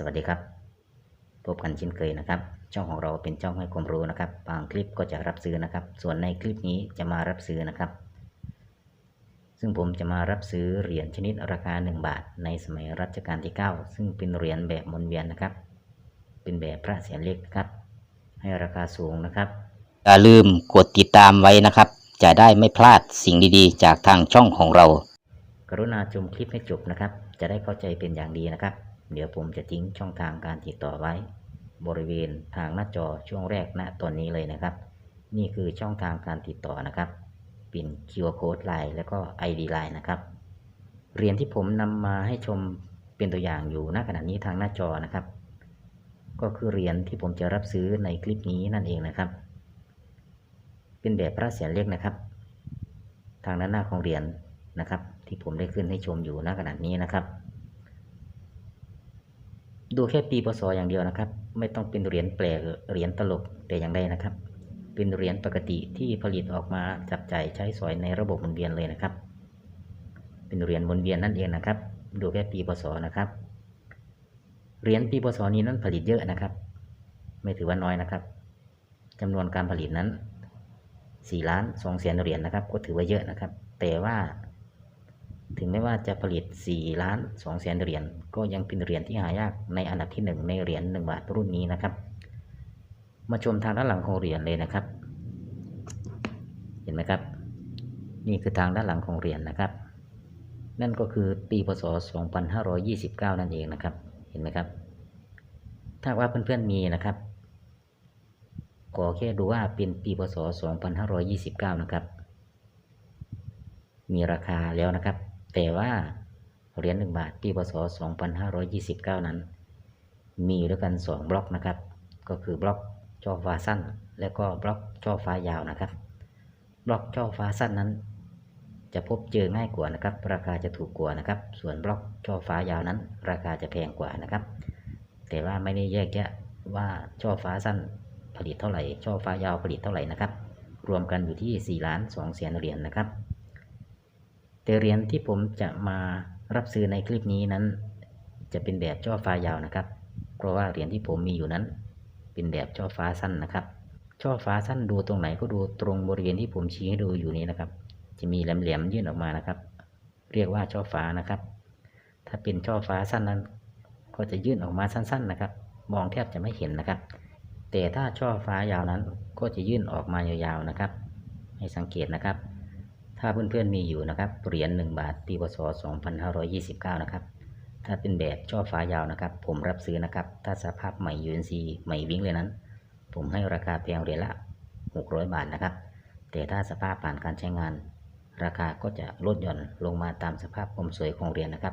สวัสดีครับ พบกันเช่นเคยนะครับ ช่องของเราเป็นช่องให้ความรู้นะครับ บางคลิปก็จะรับซื้อนะครับ ส่วนในคลิปนี้จะมารับซื้อนะครับ ซึ่งผมจะมารับซื้อเหรียญชนิดราคา 1 บาท ในสมัยรัชกาลที่ 9 ซึ่งเป็นเหรียญแบบมนเวียนนะครับ เป็นแบบพระเศียรเล็กนะครับ ให้ราคาสูงนะครับอย่าลืมกดติดตามไว้นะครับ จะได้ไม่พลาดสิ่งดีๆ จากทางช่องของเรา กรุณาชมคลิปให้จบนะครับ จะได้เข้าใจเป็นอย่างดีนะครับ เดี๋ยวผมจะทิ้งช่องทางการติดต่อไว้ บริเวณทางหน้าจอช่วงแรกณตอนนี้เลยนะครับ นี่คือช่องทางการติดต่อนะครับเป็น QR Code Line แล้วก็ ID Line นะครับเหรียญที่ผมนำมาให้ชมเป็นตัวอย่างอยู่ณขณะนี้ทางหน้าจอนะครับ ก็คือเหรียญที่ผมจะรับซื้อในคลิปนี้นั่นเองนะครับ เป็นแบบพระเศียรเล็กนะครับ ทางด้านหน้าของเหรียญนะครับ ที่ผมได้ขึ้นให้ชมอยู่ณขณะนี้นะครับ ดูแค่ปีพศอย่างเดียวนะครับ ไม่ต้องเป็นเหรียญแปลกเหรียญตลกแต่อย่างใดนะครับ เป็นเหรียญปกติที่ผลิตออกมาจับใจ่ายใช้สอยในระบบหมุนเวียนเลยนะครับ เป็นเหรียญหมุนเวียนนั่นเองนะครับ ดูแค่ปีพศนะครับเหรียญปีพศนี้นั้นผลิตเยอะนะครับ ไม่ถือว่าน้อยนะครับจำนวนการผลิตนั้น4ล้าน2แสนเหรียญนะครับ ก็ถือว่าเยอะนะครับ แต่ว่า ถึงแม้ว่าจะผลิต 4 ล้าน2แสนเหรียญก็ยังเป็นเหรียญที่หายากในอันดับที่ 1 ในเหรียญ1บาทรุ่นนี้นะครับ มาชมทางด้านหลังของเหรียญเลยนะครับ เห็นไหมครับ นี่คือทางด้านหลังของเหรียญนะครับ นั่นก็คือปีพศ 2529 นั่นเองนะครับ เห็นไหมครับ ถ้าว่าเพื่อนๆมีนะครับขอแค่ดูว่าเป็นปีพศ 2529 นะครับ มีราคาแล้วนะครับ แต่ว่าเหรียญ1บาทปีพศ 2529 นั้น มีด้วยกัน 2 บล็อกนะครับ ก็คือบล็อกช่อฟ้าสั้น และก็บล็อกช่อฟ้ายาวนะครับ บล็อกช่อฟ้าสั้นนั้น จะพบเจอง่ายกว่านะครับ ราคาจะถูกกว่านะครับ ส่วนบล็อกช่อฟ้ายาวนั้น ราคาจะแพงกว่านะครับ แต่ว่าไม่ได้แยกแยะว่าช่อฟ้าสั้นผลิตเท่าไหร่ช่อฟ้ายาวผลิตเท่าไหร่นะครับ รวมกันอยู่ที่4ล้าน2แสนเหรียญนะครับ แต่เหรียญที่ผมจะมารับซื้อในคลิปนี้นั้น จะเป็นแบบช่อฟ้ายาวนะครับ เพราะว่าเหรียญที่ผมมีอยู่นั้น เป็นแบบช่อฟ้าสั้นนะครับ ช่อฟ้าสั้นดูตรงไหนก็ดูตรงบริเวณที่ผมชี้ให้ดูอยู่นี้นะครับ จะมีแหลมๆยื่นออกมานะครับ เรียกว่าช่อฟ้านะครับ ถ้าเป็นช่อฟ้าสั้นนั้น ก็จะยื่นออกมาสั้น ๆนะครับ มองแทบจะไม่เห็นนะครับ แต่ถ้าช่อฟ้ายาวนั้นก็จะยื่นออกมายาวๆนะครับ ให้สังเกตนะครับ ถ้าเพื่อนๆมีอยู่นะครับเหรียญ1บาทปีพศ2529 นะครับ ถ้าเป็นแบบช่อฟ้ายาวนะครับ ผมรับซื้อนะครับ ถ้าสภาพใหม่ UNC ใหม่วิ่งเลยนั้น ผมให้ราคาเพียงเหรียญละ 600 บาทนะครับ แต่ถ้าสภาพผ่านการใช้งาน ราคาก็จะลดหย่อนลงมาตามสภาพความสวยของเหรียญนะครับ